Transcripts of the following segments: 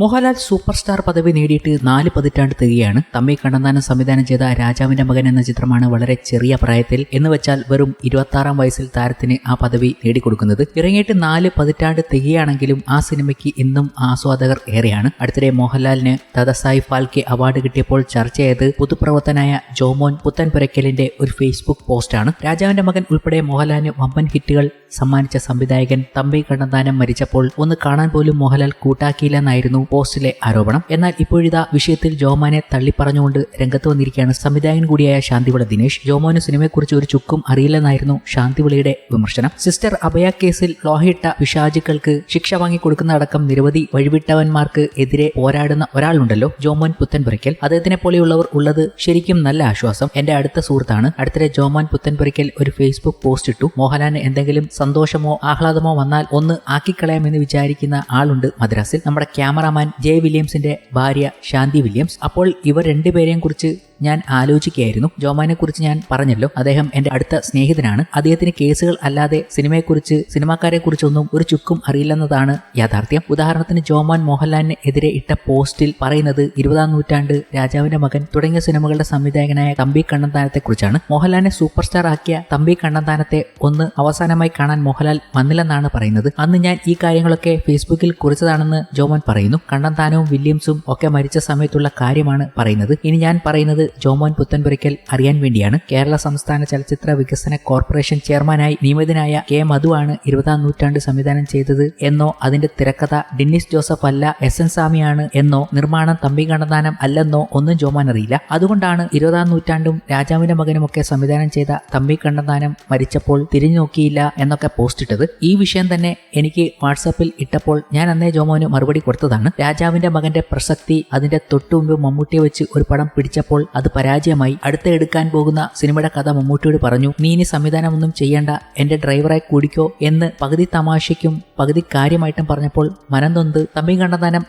Mohanlal super star പദവി നേടിയിട്ട് നാല് പതിറ്റാണ്ട് തികയാണ്. തമ്മി കണ്ണന്താനം സംവിധാനം ചെയ്ത രാജാവിന്റെ മകൻ എന്ന ചിത്രമാണ് വളരെ ചെറിയ പ്രായത്തിൽ എന്ന് വെച്ചാൽ വെറും ഇരുപത്തി വയസ്സിൽ താരത്തിന് ആ പദവി നേടിക്കൊടുക്കുന്നത്. ഇറങ്ങിയിട്ട് നാല് പതിറ്റാണ്ട് തികയാണെങ്കിലും ആ സിനിമയ്ക്ക് ഇന്നും ആസ്വാദകർ ഏറെയാണ്. അടുത്തിടെ മോഹൻലാലിന് ദാദാസായി ഫാൽക്കെ അവാർഡ് കിട്ടിയപ്പോൾ ചർച്ചയായത് പൊതുപ്രവർത്തനായ ജോമോൻ പുത്തൻപുരയ്ക്കലിന്റെ ഒരു ഫേസ്ബുക്ക് പോസ്റ്റാണ്. രാജാവിന്റെ മകൻ ഉൾപ്പെടെ മോഹൻലാലിന് വമ്പൻ ഹിറ്റുകൾ സമ്മാനിച്ച സംവിധായകൻ തമ്പി കണ്ണന്താനം മരിച്ചപ്പോൾ ഒന്ന് കാണാൻ പോലും മോഹൻലാൽ കൂട്ടാക്കിയില്ലെന്നായിരുന്നു പോസ്റ്റിലെ ആരോപണം. എന്നാൽ ഇപ്പോഴിതാ വിഷയത്തിൽ ജോമാനെ തള്ളിപ്പറഞ്ഞുകൊണ്ട് രംഗത്ത് വന്നിരിക്കുകയാണ് സംവിധായകൻ കൂടിയായ ശാന്തിവിള ദിനേശ്. ജോമോന് സിനിമയെക്കുറിച്ച് ഒരു ചുക്കും അറിയില്ലെന്നായിരുന്നു ശാന്തിവിളയുടെ വിമർശനം. സിസ്റ്റർ അഭയ കേസിൽ ലോഹയിട്ട പിശാചുക്കൾക്ക് ശിക്ഷ വാങ്ങിക്കൊടുക്കുന്ന അടക്കം നിരവധി വഴിവിട്ടവന്മാർക്ക് എതിരെ പോരാടുന്ന ഒരാളുണ്ടല്ലോ ജോമോൻ പുത്തൻപുരയ്ക്കൽ. അദ്ദേഹത്തിനെ പോലെയുള്ളവർ ഉള്ളത് ശരിക്കും നല്ല ആശ്വാസം. എന്റെ അടുത്ത സുഹൃത്താണ്. അടുത്തിടെ ജോമോൻ പുത്തൻപുരയ്ക്കൽ ഒരു ഫേസ്ബുക്ക് പോസ്റ്റ് ഇട്ടു. മോഹൻലാലിന് എന്തെങ്കിലും സന്തോഷമോ ആഹ്ലാദമോ വന്നാൽ ഒന്ന് ആക്കിക്കളയാമെന്ന് വിചാരിക്കുന്ന ആളുണ്ട് മദ്രാസിൽ. നമ്മുടെ ക്യാമറാമാൻ ജെ വില്യംസിന്റെ ഭാര്യ ശാന്തി വില്യംസ്. അപ്പോൾ ഇവർ രണ്ടുപേരെയും കുറിച്ച് ഞാൻ ആലോചിക്കുകയായിരുന്നു. ജോമാനെ കുറിച്ച് ഞാൻ പറഞ്ഞല്ലോ. അദ്ദേഹം എന്റെ അടുത്ത സ്നേഹിതനാണ്. അദ്ദേഹത്തിന് കേസുകൾ അല്ലാതെ സിനിമയെക്കുറിച്ച് സിനിമാക്കാരെ കുറിച്ചൊന്നും ഒരു ചുക്കും അറിയില്ലെന്നതാണ് യാഥാർത്ഥ്യം. ഉദാഹരണത്തിന് ജോമാൻ മോഹൻലാലിന് എതിരെ ഇട്ട പോസ്റ്റിൽ പറയുന്നത് ഇരുപതാം നൂറ്റാണ്ട് രാജാവിന്റെ മകൻ തുടങ്ങിയ സിനിമകളുടെ സംവിധായകനായ തമ്പി കണ്ണന്താനത്തെ കുറിച്ചാണ് മോഹൻലാലിനെ സൂപ്പർ സ്റ്റാർ ആക്കിയ തമ്പി കണ്ണന്താനത്തെ ഒന്ന് അവസാനമായി കാണാൻ മോഹൻലാൽ വന്നില്ലെന്നാണ് പറയുന്നത്. അന്ന് ഞാൻ ഈ കാര്യങ്ങളൊക്കെ ഫേസ്ബുക്കിൽ കുറിച്ചതാണെന്ന് ജോമാൻ പറയുന്നു. കണ്ണന്താനവും വില്യംസും ഒക്കെ മരിച്ച സമയത്തുള്ള കാര്യമാണ് പറയുന്നത്. ഇനി ഞാൻ പറയുന്നത് ജോമോൻ പുത്തൻപുരയ്ക്കൽ അറിയാൻ വേണ്ടിയാണ്. കേരള സംസ്ഥാന ചലച്ചിത്ര വികസന കോർപ്പറേഷൻ ചെയർമാനായി നിയമിതനായ കെ മധുവാണ് ഇരുപതാം നൂറ്റാണ്ട് സംവിധാനം ചെയ്തത് എന്നോ അതിന്റെ തിരക്കഥ ഡിന്നിസ് ജോസഫ് അല്ല എസ് എൻ സ്വാമിയാണ് എന്നോ നിർമ്മാണം തമ്പി കണ്ണന്താനം അല്ലെന്നോ ഒന്നും ജോമോൻ അറിയില്ല. അതുകൊണ്ടാണ് ഇരുപതാം നൂറ്റാണ്ടും രാജാവിന്റെ മകനുമൊക്കെ സംവിധാനം ചെയ്ത തമ്പി കണ്ണന്താനം മരിച്ചപ്പോൾ തിരിഞ്ഞു നോക്കിയില്ല എന്നൊക്കെ പോസ്റ്റ് ഇട്ടത് ഈ വിഷയം തന്നെ എനിക്ക് വാട്സാപ്പിൽ ഇട്ടപ്പോൾ ഞാൻ അന്നേ ജോമോന് മറുപടി കൊടുത്തതാണ്. രാജാവിന്റെ മകന്റെ പ്രസക്തി അതിന്റെ തൊട്ടുമുമ്പ് മമ്മൂട്ടിയെ വെച്ച് ഒരു പടം പിടിച്ചപ്പോൾ അത് പരാജയമായി. അടുത്ത എടുക്കാൻ പോകുന്ന സിനിമയുടെ കഥ മമ്മൂട്ടിയോട് പറഞ്ഞു നീ ഇനി സംവിധാനമൊന്നും ചെയ്യേണ്ട എന്റെ ഡ്രൈവറായി കൂടിക്കോ എന്ന് പകുതി തമാശയ്ക്കും പകുതി കാര്യമായിട്ടും പറഞ്ഞപ്പോൾ മനം നൊന്ത് തമ്പി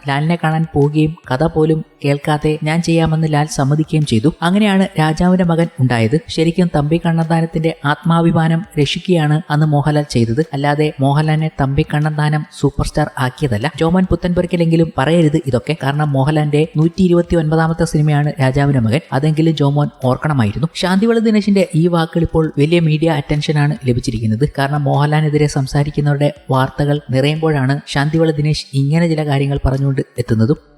ലാലിനെ കാണാൻ പോവുകയും കഥ പോലും കേൾക്കാതെ ഞാൻ ചെയ്യാമെന്ന് ലാൽ സമ്മതിക്കുകയും ചെയ്തു. അങ്ങനെയാണ് രാജാവിന്റെ മകൻ ഉണ്ടായത്. ശരിക്കും തമ്പി കണ്ണന്താനത്തിന്റെ ആത്മാഭിമാനം രക്ഷിക്കുകയാണ് അന്ന് മോഹൻലാൽ ചെയ്തത്. അല്ലാതെ മോഹൻലാലിനെ തമ്പി കണ്ണന്താനം സൂപ്പർ സ്റ്റാർ ആക്കിയതല്ല. ജോമൻ പുത്തൻപുരയ്ക്കലെങ്കിലും പറയരുത് ഇതൊക്കെ. കാരണം മോഹൻലാലിന്റെ നൂറ്റി ഇരുപത്തി ഒൻപതാമത്തെ സിനിമയാണ് രാജാവിന്റെ മകൻ. അതെങ്കിലും ജോമോൻ ഓർക്കണമായിരുന്നു. ശാന്തിവള ദിനേശിന്റെ ഈ വാക്കുകൾ ഇപ്പോൾ വലിയ മീഡിയ അറ്റൻഷനാണ് ലഭിച്ചിരിക്കുന്നത്. കാരണം മോഹൻലാലിനെതിരെ സംസാരിക്കുന്നവരുടെ വാർത്തകൾ നിറയുമ്പോഴാണ് ശാന്തിവള ദിനേശ് ഇങ്ങനെ ചില കാര്യങ്ങൾ പറഞ്ഞുകൊണ്ട് എത്തുന്നതും